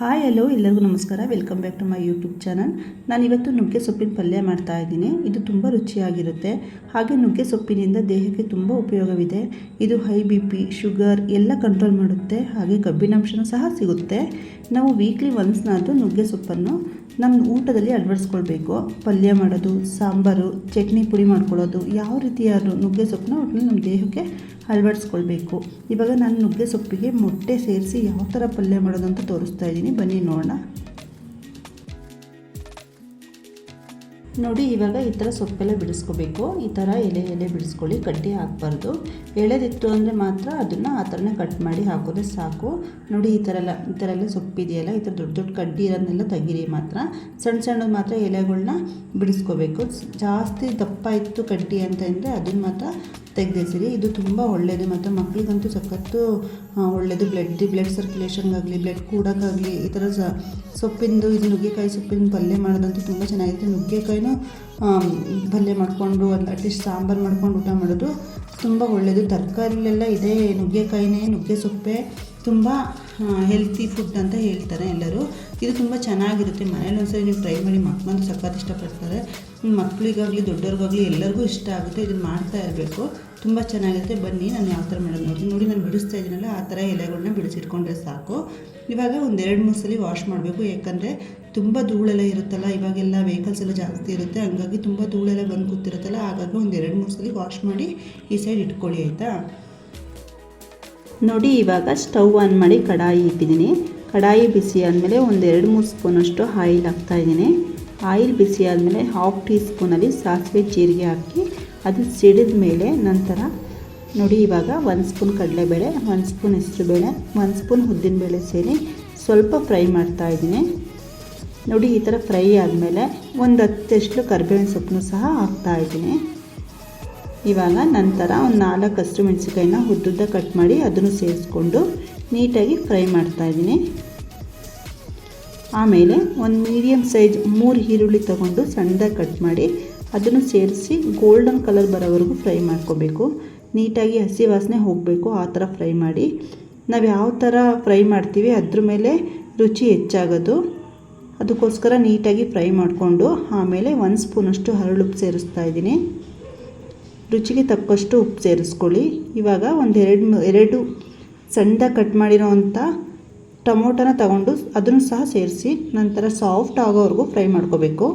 Hi hello ಎಲ್ಲರಿಗೂ ನಮಸ್ಕಾರ. Welcome back to my YouTube channel ನಾನಿವತ್ತು ನುಗ್ಗೆ ಸೊಪ್ಪಿನ ಪಲ್ಯ ಮಾಡ್ತಾ ಇದ್ದೀನಿ. ಇದು ತುಂಬ ರುಚಿಯಾಗಿರುತ್ತೆ. ಹಾಗೆ ನುಗ್ಗೆ ಸೊಪ್ಪಿನಿಂದ ದೇಹಕ್ಕೆ ತುಂಬ ಉಪಯೋಗವಿದೆ. ಇದು ಹೈ ಬಿ ಪಿ ಶುಗರ್ ಎಲ್ಲ ಕಂಟ್ರೋಲ್ ಮಾಡುತ್ತೆ. ಹಾಗೆ ಕಬ್ಬಿನಾಂಶನೂ ಸಹ ಸಿಗುತ್ತೆ. ನಾವು ವೀಕ್ಲಿ ಒನ್ಸ್ನಾದರೂ ನುಗ್ಗೆ ಸೊಪ್ಪನ್ನು ನಮ್ಮ ಊಟದಲ್ಲಿ ಅಳವಡಿಸ್ಕೊಳ್ಬೇಕು. ಪಲ್ಯ ಮಾಡೋದು, ಸಾಂಬಾರು, ಚಟ್ನಿ ಪುಡಿ ಮಾಡ್ಕೊಳ್ಳೋದು, ಯಾವ ರೀತಿಯ ನುಗ್ಗೆ ಸೊಪ್ಪನ್ನ ಒಟ್ಟಿನಲ್ಲಿ ನಮ್ಮ ದೇಹಕ್ಕೆ ಅಳವಡಿಸ್ಕೊಳ್ಬೇಕು. ಇವಾಗ ನಾನು ನುಗ್ಗೆ ಸೊಪ್ಪಿಗೆ ಮೊಟ್ಟೆ ಸೇರಿಸಿ ಯಾವ ಥರ ಪಲ್ಯ ಮಾಡೋದು ಅಂತ ತೋರಿಸ್ತಾ ಇದ್ದೀನಿ. ಬನ್ನಿ ನೋಡೋಣ. ನೋಡಿ, ಇವಾಗ ಈ ಥರ ಸೊಪ್ಪೆಲ್ಲ ಬಿಡಿಸ್ಕೋಬೇಕು. ಈ ಥರ ಎಲೆ ಎಲೆ ಬಿಡಿಸ್ಕೊಳ್ಳಿ ಕಟ್ಟಿ ಹಾಕ್ಬಾರ್ದು ಎಳೆದಿತ್ತು ಅಂದರೆ ಮಾತ್ರ ಅದನ್ನು ಆ ಥರನೇ ಕಟ್ ಮಾಡಿ ಹಾಕೋದೇ ಸಾಕು. ನೋಡಿ, ಈ ಥರ ಎಲ್ಲ ಈ ಥರ ಎಲ್ಲ ಸೊಪ್ಪಿದೆಯಲ್ಲ, ಈ ಥರ ದೊಡ್ಡ ದೊಡ್ಡ ಕಡ್ಡಿ ಇರೋದನ್ನೆಲ್ಲ ತೆಗೀರಿ ಮಾತ್ರ. ಸಣ್ಣ ಸಣ್ಣದು ಮಾತ್ರ ಎಲೆಗಳನ್ನ ಬಿಡಿಸ್ಕೋಬೇಕು. ಜಾಸ್ತಿ ದಪ್ಪ ಇತ್ತು ಕಡ್ಡಿ ಅಂತ ಅಂದರೆ ಅದನ್ನು ಮಾತ್ರ ತೆಗೆದಿಸಿರಿ ಇದು ತುಂಬ ಒಳ್ಳೆಯದು ಮತ್ತು ಮಕ್ಕಳಿಗಂತೂ ಸಖತ್ತು ಒಳ್ಳೆಯದು ಬ್ಲಡ್ ಬ್ಲಡ್ ಸರ್ಕ್ಯುಲೇಷನ್ಗಾಗಲಿ ಬ್ಲಡ್ ಕೂಡೋಕ್ಕಾಗಲಿ ಈ ಥರ ಸೊಪ್ಪಿಂದು, ಇದು ನುಗ್ಗೆಕಾಯಿ ಸೊಪ್ಪಿನ ಪಲ್ಯ ಮಾಡೋದಂತೂ ತುಂಬ ಚೆನ್ನಾಗಿರುತ್ತೆ. ನುಗ್ಗೆಕಾಯಿನೂ ಪಲ್ಯ ಮಾಡಿಕೊಂಡು ಒಂದು ಅಟ್ಲೀಸ್ಟ್ ಸಾಂಬಾರು ಮಾಡ್ಕೊಂಡು ಊಟ ಮಾಡೋದು ತುಂಬ ಒಳ್ಳೆಯದು ತರಕಾರಿಲೆಲ್ಲ ಇದೆ ನುಗ್ಗೆಕಾಯಿನೇ, ನುಗ್ಗೆ ಸೊಪ್ಪೆ. ತುಂಬ ಹೆಲ್ತಿ ಫುಡ್ ಅಂತ ಹೇಳ್ತಾರೆ ಎಲ್ಲರೂ. ಇದು ತುಂಬ ಚೆನ್ನಾಗಿರುತ್ತೆ. ಮನೇಲಿ ಒಂದ್ಸರಿ ನೀವು ಟ್ರೈ ಮಾಡಿ ಮಕ್ಕಳಂತೂ ಸಖತ್ ಇಷ್ಟಪಡ್ತಾರೆ. ಮಕ್ಕಳಿಗಾಗಲಿ ದೊಡ್ಡವ್ರಿಗಾಗಲಿ ಎಲ್ಲರಿಗೂ ಇಷ್ಟ ಆಗುತ್ತೆ. ಇದನ್ನು ಮಾಡ್ತಾ ಇರಬೇಕು. ತುಂಬ ಚೆನ್ನಾಗಿರುತ್ತೆ. ಬನ್ನಿ, ನಾನು ಯಾವ ಥರ ಮಾಡೋದು ನೋಡಿ ನೋಡಿ, ನಾನು ಬಿಡಿಸ್ತಾ ಇದ್ದೀನಲ್ಲ, ಆ ಥರ ಎಲೆಗಳನ್ನ ಬಿಡಿಸಿಟ್ಕೊಂಡ್ರೆ ಸಾಕು. ಇವಾಗ ಒಂದೆರಡು, ಮೂರು ಸಲ ವಾಶ್ ಮಾಡಬೇಕು. ಯಾಕಂದರೆ ತುಂಬ ಧೂಳೆಲ್ಲ ಇರುತ್ತಲ್ಲ, ಇವಾಗೆಲ್ಲ ವೆಹಿಕಲ್ಸ್ ಎಲ್ಲ ಜಾಸ್ತಿ ಇರುತ್ತೆ. ಹಂಗಾಗಿ ತುಂಬ ಧೂಳೆಲ್ಲ ಬಂದು ಕೂತಿರುತ್ತಲ್ಲ. ಹಾಗಾಗಿ ಒಂದು ಎರಡು ಮೂರು ಸಲ ವಾಶ್ ಮಾಡಿ ಈ ಸೈಡ್ ಇಟ್ಕೊಳ್ಳಿ, ಆಯಿತಾ? ನೋಡಿ, ಇವಾಗ ಸ್ಟವ್ ಆನ್ ಮಾಡಿ ಕಡಾಯಿ ಇಟ್ಟಿದ್ದೀನಿ. ಕಡಾಯಿ ಬಿಸಿ ಆದಮೇಲೆ ಒಂದು ಎರಡು ಮೂರು ಸ್ಪೂನಷ್ಟು ಆಯಿಲ್ ಹಾಕ್ತಾಯಿದ್ದೀನಿ ಆಯಿಲ್ ಬಿಸಿ ಆದಮೇಲೆ ಹಾಫ್ ಟೀ ಸ್ಪೂನಲ್ಲಿ ಸಾಸಿವೆ ಜೀರಿಗೆ ಹಾಕಿ ಅದು ಸಿಡಿದ ಮೇಲೆ ನಂತರ ನೋಡಿ, ಇವಾಗ ಒಂದು ಸ್ಪೂನ್ ಕಡಲೆಬೇಳೆ, ಒಂದು ಸ್ಪೂನ್ ಹೆಸರುಬೇಳೆ, ಒಂದು ಸ್ಪೂನ್ ಉದ್ದಿನಬೇಳೆ ಸೇರಿ ಸ್ವಲ್ಪ ಫ್ರೈ ಮಾಡ್ತಾಯಿದ್ದೀನಿ ನೋಡಿ, ಈ ಥರ ಫ್ರೈ ಆದಮೇಲೆ ಒಂದು ಹತ್ತಷ್ಟು ಕರಿಬೇವಿನ ಸೊಪ್ಪನ್ನು ಸಹ ಹಾಕ್ತಾಯಿದ್ದೀನಿ ಇವಾಗ ನಂತರ ಒಂದು ನಾಲ್ಕು ಹಸಿರು ಮೆಣಸಿಕಾಯಿನ ಉದ್ದುದ್ದ ಕಟ್ ಮಾಡಿ ಅದನ್ನು ಸೇರಿಸ್ಕೊಂಡು ನೀಟಾಗಿ ಫ್ರೈ ಮಾಡ್ತಾಯಿದ್ದೀನಿ ಆಮೇಲೆ ಒಂದು ಮೀಡಿಯಮ್ ಸೈಜ್ ಮೂರು ಈರುಳ್ಳಿ ತಗೊಂಡು ಸಣ್ಣದಾಗಿ ಕಟ್ ಮಾಡಿ ಅದನ್ನು ಸೇರಿಸಿ ಗೋಲ್ಡನ್ ಕಲರ್ ಬರೋವರೆಗೂ ಫ್ರೈ ಮಾಡ್ಕೋಬೇಕು. ನೀಟಾಗಿ ಹಸಿ ವಾಸನೆ ಹೋಗಬೇಕು ಆ ಥರ ಫ್ರೈ ಮಾಡಿ. ನಾವು ಯಾವ ಥರ ಫ್ರೈ ಮಾಡ್ತೀವಿ ಅದ್ರ ಮೇಲೆ ರುಚಿ ಹೆಚ್ಚಾಗೋದು. ಅದಕ್ಕೋಸ್ಕರ ನೀಟಾಗಿ ಫ್ರೈ ಮಾಡಿಕೊಂಡು ಆಮೇಲೆ ಒಂದು ಸ್ಪೂನಷ್ಟು ಹರಳುಪ್ಪು ಸೇರಿಸ್ತಾ ಇದ್ದೀನಿ. ರುಚಿಗೆ ತಕ್ಕಷ್ಟು ಉಪ್ಪು ಸೇರಿಸ್ಕೊಳ್ಳಿ. ಇವಾಗ ಒಂದು ಎರಡು ಎರಡು ಸಣ್ಣದಾಗಿ ಕಟ್ ಮಾಡಿರೋ ಅಂಥ ಟೊಮೊಟೊನ ತಗೊಂಡು ಅದನ್ನು ಸಹ ಸೇರಿಸಿ, ನಂತರ ಸಾಫ್ಟ್ ಆಗೋವರೆಗೂ ಫ್ರೈ ಮಾಡ್ಕೋಬೇಕು.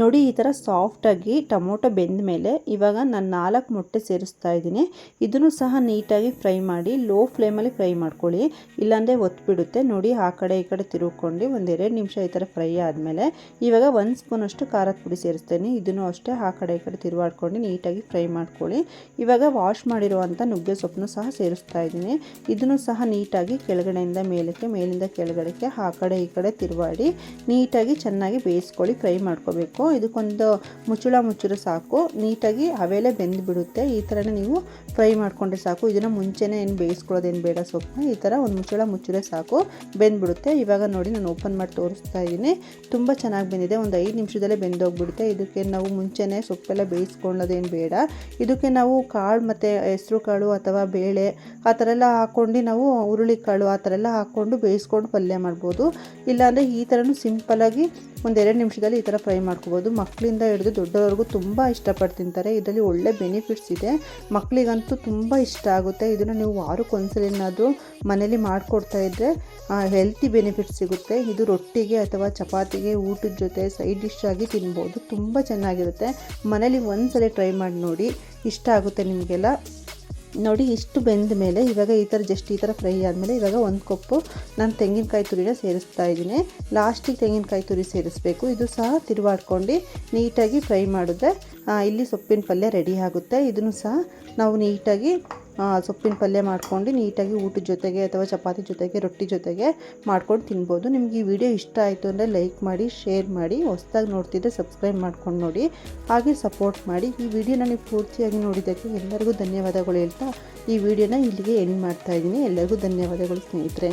ನೋಡಿ, ಈ ಥರ ಸಾಫ್ಟಾಗಿ ಟೊಮೊಟೊ ಬೆಂದ ಮೇಲೆ ಇವಾಗ ನಾನು ನಾಲ್ಕು ಮೊಟ್ಟೆ ಸೇರಿಸ್ತಾ ಇದ್ದೀನಿ. ಇದನ್ನು ಸಹ ನೀಟಾಗಿ ಫ್ರೈ ಮಾಡಿ ಲೋ ಫ್ಲೇಮಲ್ಲಿ ಫ್ರೈ ಮಾಡ್ಕೊಳ್ಳಿ. ಇಲ್ಲಾಂದರೆ ಒತ್ಬಿಡುತ್ತೆ. ನೋಡಿ, ಆ ಕಡೆ ಈ ಕಡೆ ತಿರುಗ್ಕೊಂಡು ಒಂದೆರಡು ನಿಮಿಷ ಈ ಥರ ಫ್ರೈ ಆದಮೇಲೆ ಇವಾಗ ಒಂದು ಸ್ಪೂನಷ್ಟು ಖಾರದ ಪುಡಿ ಸೇರಿಸ್ತೇನೆ. ಇದನ್ನು ಅಷ್ಟೇ ಆ ಕಡೆ ಈ ಕಡೆ ತಿರುವಾಡ್ಕೊಂಡು ನೀಟಾಗಿ ಫ್ರೈ ಮಾಡ್ಕೊಳ್ಳಿ. ಇವಾಗ ವಾಶ್ ಮಾಡಿರುವಂಥ ನುಗ್ಗೆ ಸೊಪ್ಪನ್ನು ಸಹ ಸೇರಿಸ್ತಾ ಇದ್ದೀನಿ. ಇದನ್ನು ಸಹ ನೀಟಾಗಿ ಕೆಳಗಡೆಯಿಂದ ಮೇಲಕ್ಕೆ, ಮೇಲಿಂದ ಕೆಳಗಡೆಗೆ ಆ ಕಡೆ ಈ ಕಡೆ ತಿರುವಾಡಿ ನೀಟಾಗಿ ಚೆನ್ನಾಗಿ ಬೇಯಿಸ್ಕೊಳ್ಳಿ, ಫ್ರೈ ಮಾಡ್ಕೋಬೇಕು. ಇದಕ್ಕೊಂದು ಮುಚ್ಚಳ ಮುಚ್ಚಿದ್ರೆ ಸಾಕು. ನೀಟಾಗಿ ಅವೆಲೆ ಬೆಂದು ಬಿಡುತ್ತೆ ಈ ಥರನೇ ನೀವು ಫ್ರೈ ಮಾಡಿಕೊಂಡ್ರೆ ಸಾಕು. ಇದನ್ನು ಮುಂಚೆನೇ ಏನು ಬೇಯಿಸ್ಕೊಳ್ಳೋದೇನು ಬೇಡ, ಸೊಪ್ಪು. ಈ ಥರ ಒಂದು ಮುಚ್ಚಳ ಮುಚ್ಚಿದ್ರೆ ಸಾಕು. ಬೆಂದ್ಬಿಡುತ್ತೆ. ಇವಾಗ ನೋಡಿ ನಾನು ಓಪನ್ ಮಾಡಿ ತೋರಿಸ್ತಾ ಇದ್ದೀನಿ. ತುಂಬ ಚೆನ್ನಾಗಿ ಬೆಂದಿದೆ. ಒಂದು ಐದು ನಿಮಿಷದಲ್ಲೇ ಬೆಂದೋಗ್ಬಿಡುತ್ತೆ. ಇದಕ್ಕೆ ನಾವು ಮುಂಚೆನೇ ಸೊಪ್ಪೆಲ್ಲ ಬೇಯಿಸ್ಕೊಳ್ಳೋದೇನು ಬೇಡ. ಇದಕ್ಕೆ ನಾವು ಕಾಳು ಮತ್ತು ಹೆಸರು ಕಾಳು ಅಥವಾ ಬೇಳೆ ಆ ಥರ ಎಲ್ಲ ಹಾಕ್ಕೊಂಡು ನಾವು ಹುರುಳಿ ಕಾಳು ಆ ಥರ ಎಲ್ಲ ಹಾಕ್ಕೊಂಡು ಬೇಯಿಸ್ಕೊಂಡು ಪಲ್ಯ ಮಾಡ್ಬೋದು. ಇಲ್ಲಾಂದರೆ ಈ ಥರನೂ ಸಿಂಪಲಾಗಿ ಒಂದೆರಡು ನಿಮಿಷದಲ್ಲಿ ಈ ಥರ ಫ್ರೈ ಮಾಡ್ಕೋಬೋದು. ಮಕ್ಕಳಿಂದ ಹಿಡಿದು ದೊಡ್ಡವರೆಗೂ ತುಂಬ ಇಷ್ಟಪಟ್ಟು ತಿಂತಾರೆ ಇದರಲ್ಲಿ ಒಳ್ಳೆ ಬೆನಿಫಿಟ್ಸ್ ಇದೆ. ಮಕ್ಕಳಿಗಂತೂ ತುಂಬ ಇಷ್ಟ ಆಗುತ್ತೆ. ಇದನ್ನು ನೀವು ವಾರಕ್ಕೊಂದ್ಸಲಿನಾದರೂ ಮನೇಲಿ ಮಾಡಿಕೊಡ್ತಾ ಇದ್ದರೆ ಹೆಲ್ತಿ ಬೆನಿಫಿಟ್ ಸಿಗುತ್ತೆ. ಇದು ರೊಟ್ಟಿಗೆ ಅಥವಾ ಚಪಾತಿಗೆ, ಊಟದ ಜೊತೆ ಸೈಡ್ ಡಿಶ್ ಆಗಿ ತಿನ್ಬೋದು. ತುಂಬ ಚೆನ್ನಾಗಿರುತ್ತೆ. ಮನೇಲಿ ಒಂದ್ಸಲ ಟ್ರೈ ಮಾಡಿ ನೋಡಿ. ಇಷ್ಟ ಆಗುತ್ತೆ ನಿಮಗೆಲ್ಲ. ನೋಡಿ ಇಷ್ಟು ಬೆಂದ ಮೇಲೆ ಇವಾಗ ಈ ಥರ ಜಸ್ಟ್ ಈ ಥರ ಫ್ರೈ ಆದಮೇಲೆ ಇವಾಗ ಒಂದು ಕಪ್ಪು ನಾನು ತೆಂಗಿನಕಾಯಿ ತುರಿನ ಸೇರಿಸ್ತಾ ಇದ್ದೀನಿ. ಲಾಸ್ಟಿಗೆ ತೆಂಗಿನಕಾಯಿ ತುರಿ ಸೇರಿಸ್ಬೇಕು. ಇದು ಸಹ ತಿರುವಾಡ್ಕೊಂಡು ನೀಟಾಗಿ ಫ್ರೈ ಮಾಡಿದ್ರೆ ಇಲ್ಲಿ ಸೊಪ್ಪಿನ ಪಲ್ಯ ರೆಡಿ ಆಗುತ್ತೆ. ಇದನ್ನು ಸಹ ನಾವು ನೀಟಾಗಿ ಸೊಪ್ಪಿನ ಪಲ್ಯ ಮಾಡ್ಕೊಂಡು ನೀಟಾಗಿ ಊಟದ ಜೊತೆಗೆ ಅಥವಾ ಚಪಾತಿ ಜೊತೆಗೆ, ರೊಟ್ಟಿ ಜೊತೆಗೆ ಮಾಡ್ಕೊಂಡು ತಿನ್ಬೋದು. ನಿಮ್ಗೆ ಈ ವಿಡಿಯೋ ಇಷ್ಟ ಆಯಿತು ಅಂದರೆ ಲೈಕ್ ಮಾಡಿ, ಶೇರ್ ಮಾಡಿ, ಹೊಸ್ದಾಗಿ ನೋಡ್ತಿದ್ದರೆ ಸಬ್ಸ್ಕ್ರೈಬ್ ಮಾಡ್ಕೊಂಡು ನೋಡಿ. ಹಾಗೆ ಸಪೋರ್ಟ್ ಮಾಡಿ. ಈ ವಿಡಿಯೋನ ನೀವು ಪೂರ್ತಿಯಾಗಿ ನೋಡಿದ್ದಕ್ಕೆ ಎಲ್ಲರಿಗೂ ಧನ್ಯವಾದಗಳು ಹೇಳ್ತಾ ಈ ವಿಡಿಯೋನ ಇಲ್ಲಿಗೆ ಎಂಡ್ ಮಾಡ್ತಾಯಿದ್ದೀನಿ ಎಲ್ಲರಿಗೂ ಧನ್ಯವಾದಗಳು ಸ್ನೇಹಿತರೆ.